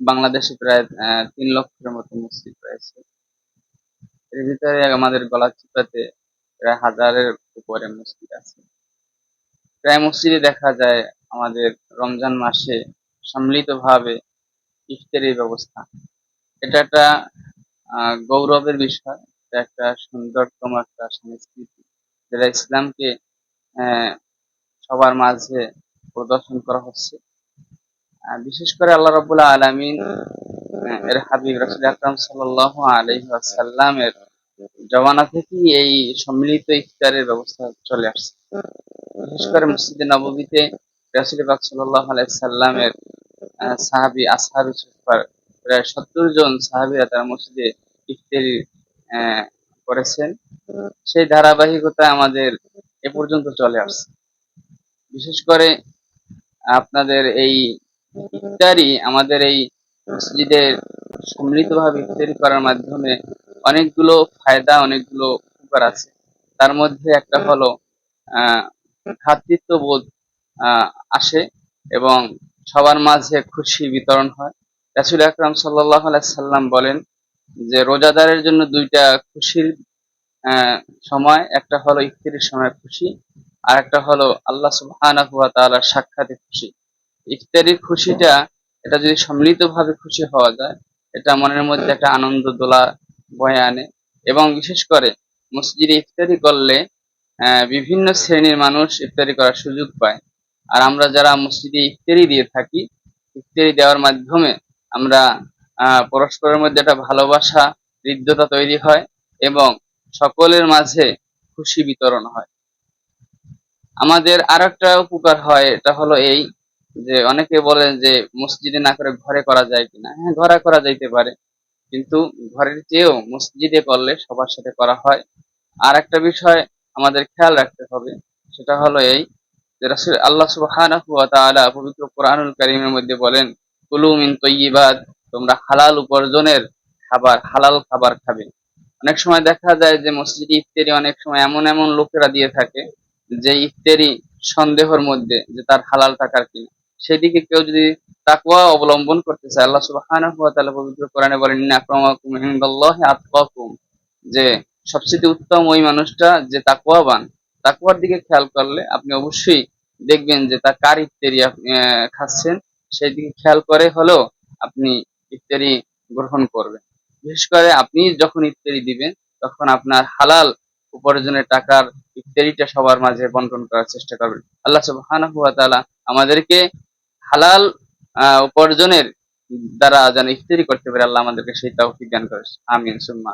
বাংলাদেশে প্রায় তিন লক্ষের মতো মসজিদ রয়েছে। এর ভিতরে আমাদের গলাচিপাতে প্রায় হাজারের উপরে মসজিদ আছে। প্রায় মসজিদে দেখা যায় আমাদের রমজান মাসে সম্মিলিতভাবে ইফতারির ব্যবস্থা। এটা একটা গৌরবের বিষয়। এটা একটা সুন্দরতম একটা সংস্কৃতি। যেটা ইসলামকে সবার মাঝে প্রদর্শন করা হচ্ছে বিশেষ করে আল্লাহ রাবুল্লাহ আলমিন এর হাবিব রাসুল আকরাম সাল্লাহ আলহিহাসাল্লামের জমানা থেকেই এই সম্মিলিত ইফতারের ব্যবস্থা চলে আসছে। বিশেষ করে মসজিদে নববীতে রাসুল পাক সাল্লাহ আলাইসাল্লামের সাহাবি আসহাবি সুফার প্রায় সত্তর জন সাহাবিরা তার মসজিদে ইফতারি করেছেন। সেই ধারাবাহিকতা আমাদের এ পর্যন্ত চলে আসছে। বিশেষ করে আপনাদের এই ইফতারি আমাদের এই মসজিদের সম্মিলিতভাবে ইফতারি করার মাধ্যমে অনেকগুলো ফায়দা, অনেকগুলো উপকার আছে। তার মধ্যে একটা হলো ভ্রাতৃত্ববোধ আসে এবং সবার মাঝে খুশি বিতরণ হয়। রাসুল আকরাম সাল্লাহ সাল্লাম বলেন যে, রোজাদারের জন্য দুইটা খুশির সময়, একটা হলো ইফতারির সময় খুশি, আর একটা হলো আল্লাহ সুবহানাহু ওয়া তাআলার সাক্ষাতে খুশি। ইফতারির খুশিটা, এটা যদি সম্মিলিতভাবে খুশি হওয়া যায়, এটা মনের মধ্যে একটা আনন্দ দোলা বয়ে আনে। এবং বিশেষ করে মসজিদে ইফতারি করলে বিভিন্ন শ্রেণির মানুষ ইফতারি করার সুযোগ পায়। আর আমরা যারা মসজিদে ইফতারি দিয়ে থাকি, ইফতারি দেওয়ার মাধ্যমে আমরা পরস্পরের মধ্যে একটা ভালোবাসা, হৃদ্যতা তৈরি হয় এবং সকলের মাঝে খুশি বিতরণ হয়। আমাদের আর একটা উপকার হয়, এটা হলো এই যে অনেকে বলেন যে মসজিদে না করে ঘরে করা যায় কিনা। হ্যাঁ ঘরে করা যাইতে পারে। কিন্তু ঘরের চেয়েও মসজিদে করলে সবার সাথে করা হয়। আর একটা বিষয় আমাদের খেয়াল রাখতে হবে, সেটা হলো এই যে রাসূল আল্লাহ তাআলা পবিত্র কোরআনুল কারীমের মধ্যে বলেন, কুলু মিন তোমরা হালাল উপার্জনের খাবার, হালাল খাবার খাবে। অনেক সময় দেখা যায় যে মসজিদে ইফতারি অনেক সময় এমন এমন লোকেরা দিয়ে থাকে যে ইফতারি সন্দেহের মধ্যে যে তার হালাল টাকার কিনা। সেদিকে কেউ যদি তাকওয়া অবলম্বন করতে চায়, আল্লাহ সুবহানাহু ওয়া তাআলা পবিত্র কোরআনে বলেন, ইন্না ইনদাল্লাহি আতকাকুম যে সবচেয়ে উত্তম ওই মানুষটা যে তাকওয়াবান, তাকওয়ার দিকে খেয়াল করলে আপনি অবশ্যই দেখবেন যে তা কার ইফতারি খাচ্ছেন, সেই দিকে খেয়াল করে হলেও আপনি ইফতারি গ্রহণ করবেন। বিশেষ করে আপনি যখন ইফতারি দিবেন, তখন আপনার হালাল উপার্জনের টাকার ইফতারিটা সবার মাঝে বন্টন করার চেষ্টা করবেন। আল্লাহ সুবহানাহু ওয়া তাআলা আমাদেরকে হালাল উপার্জনের দ্বারা যেন ইফতারি করতে পারে, আল্লাহ আমাদেরকে সেই তৌফিক দান করে আমিন, সুম্মা।